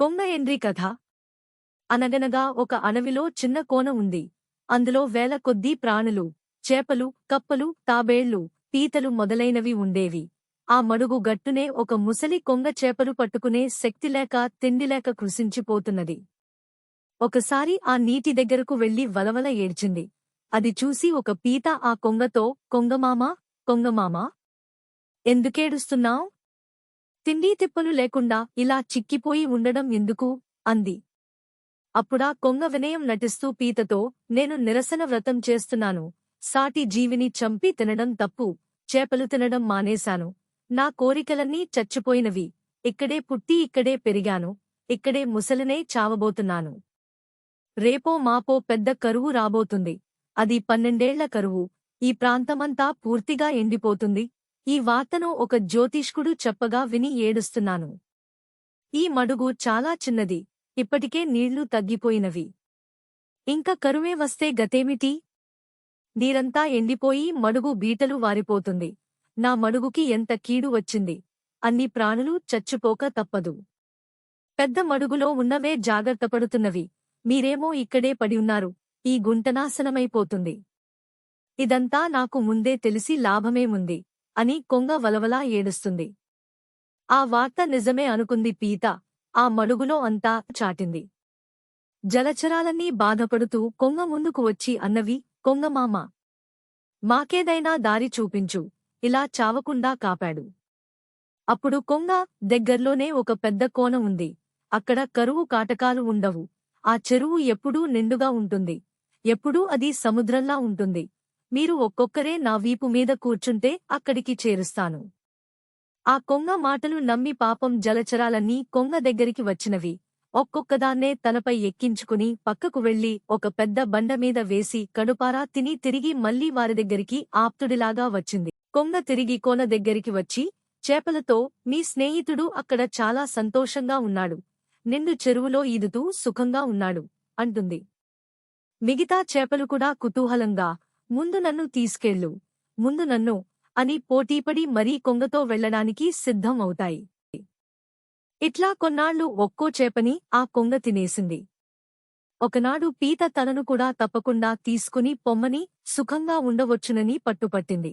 కొంగ ఎండ్రి కథ. అనగనగా ఒక అణవిలో చిన్న కోన ఉంది. అందులో వేల కొద్దీ ప్రాణులు చేపలు కప్పలు తాబేళ్ళు పీతలు మొదలైనవి ఉండేవి. ఆ మడుగు గట్టునే ఒక ముసలి కొంగ చేపలు పట్టుకునే శక్తిలేక తిండిలేక కృషించిపోతున్నది ఒకసారి ఆ నీటి దగ్గరకు వెళ్ళి వలవల ఏడ్చింది. అది చూసి ఒక పీత ఆ కొంగతో కొంగమామా కొంగమామా ఎందుకేడుస్తున్నావు? తిండీ తిప్పలు లేకుండా ఇలా చిక్కిపోయి ఉండడం ఎందుకు? అంది. అప్పుడా కొంగ వినయం నటిస్తూ పీతతో నేను నిరసన వ్రతం చేస్తున్నాను. సాటి జీవిని చంపి తినడం తప్పు. చేపలు తినడం మానేశాను. నా కోరికలన్నీ చచ్చిపోయినవి. ఇక్కడే పుట్టి ఇక్కడే పెరిగాను. ఇక్కడే ముసలినే చావబోతున్నాను. రేపో మాపో పెద్ద కరువు రాబోతుంది. అది పన్నెండేళ్ళ కరువు. ఈ ప్రాంతమంతా పూర్తిగా ఎండిపోతుంది. ఈ వార్తను ఒక జ్యోతిష్కుడు చెప్పగా విని ఏడుస్తున్నాను. ఈ మడుగు చాలా చిన్నది ఇప్పటికే నీళ్ళు తగ్గిపోయినవి. ఇంక కరువే వస్తే గతేమిటి? నీరంతా ఎండిపోయి మడుగు బీటలు వారిపోతుంది. నా మడుగుకి ఎంత కీడు వచ్చింది. అన్ని ప్రాణులు చచ్చిపోక తప్పదు. పెద్ద మడుగులో ఉన్నవే జాగ్రత్తపడుతున్నవి మీరేమో ఇక్కడే పడి ఉన్నారు. ఈ గుంటనాశనమైపోతుంది. ఇదంతా నాకు ముందే తెలిసి లాభమేముంది అని కొంగ వలవలా ఏడుస్తుంది. ఆ వార్త నిజమే అనుకుంది పీత. ఆ మడుగులో అంతా చాటింది. జలచరాలన్నీ బాధపడుతూ కొంగ ముందుకు వచ్చి అన్నవి కొంగమామ మాకేదైనా దారి చూపించు. ఇలా చావకుండా కాపాడు. అప్పుడు కొంగ దగ్గర్లోనే ఒక పెద్ద కోన ఉంది. అక్కడ కరువు కాటకాలు ఉండవు. ఆ చెరువు ఎప్పుడూ నిండుగా ఉంటుంది. ఎప్పుడూ అది సముద్రంలా ఉంటుంది. మీరు ఒక్కొక్కరే నా వీపు మీద కూర్చుంటే అక్కడికి చేరుస్తాను. ఆ కొంగ మాటలు నమ్మి పాపం జలచరాలన్నీ కొంగ దగ్గరికి వచ్చినవి. ఒక్కొక్కదాన్నే తనపై ఎక్కించుకుని పక్కకు వెళ్ళి ఒక పెద్ద బండమీద వేసి కడుపారా తిని తిరిగి మళ్ళీ వారి దగ్గరికి ఆప్తుడిలాగా వచ్చింది. కొంగ తిరిగి కోన దగ్గరికి వచ్చి చేపలతో మీ స్నేహితుడు అక్కడ చాలా సంతోషంగా ఉన్నాడు. నిండు చెరువులో ఈదుతూ సుఖంగా ఉన్నాడు అంటుంది. మిగతా చేపలు కూడా కుతూహలంగా ముందు నన్ను తీసుకెళ్ళు ముందు నన్ను అని పోటీపడి మరీ కొంగతో వెళ్ళడానికి సిద్ధం అవుతాయి. ఇట్లా కొన్నాళ్ళు ఒక్కో చేపని ఆ కొంగ తినేసింది. ఒకనాడు పీత తనను కూడా తప్పకుండా తీసుకుని పొమ్మని సుఖంగా ఉండవచ్చునని పట్టుపట్టింది.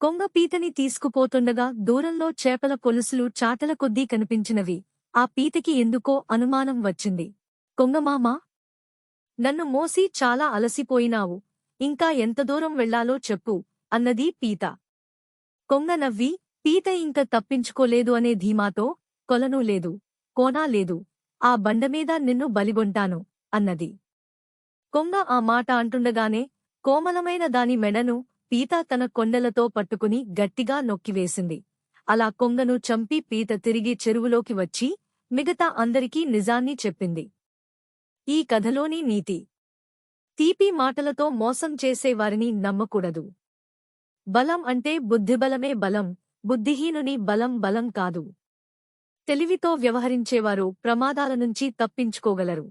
కొంగ పీతని తీసుకుపోతుండగా దూరంలో చేపల పొలుసులు చాటల కొద్దీ కనిపించినవి. ఆ పీతకి ఎందుకో అనుమానం వచ్చింది. కొంగమామా నన్ను మోసి చాలా అలసిపోయినావు. ఇంకా ఎంత దూరం వెళ్ళాలో చెప్పు అన్నది పీత. కొంగ నవ్వి పీత ఇంక తప్పించుకోలేదు అనే ధీమాతో కొలను లేదు కోనా లేదు ఆ బండమీద నిన్ను బలిగొంటాను అన్నది. కొంగ ఆ మాట అంటుండగానే కోమలమైన దాని మెడను పీత తన కొండలతో పట్టుకుని గట్టిగా నొక్కివేసింది. అలా కొంగను చంపి పీత తిరిగి చెరువులోకి వచ్చి మిగతా అందరికీ నిజాన్ని చెప్పింది. ఈ కథలోని నీతి. తీపి మాటలతో మోసం చేసేవారిని నమ్మకూడదు. బలం అంటే బుద్ధిబలమే బలం బుద్ధిహీనుని బలం బలం కాదు. తెలివితో వ్యవహరించేవారు ప్రమాదాల నుంచి తప్పించుకోగలరు.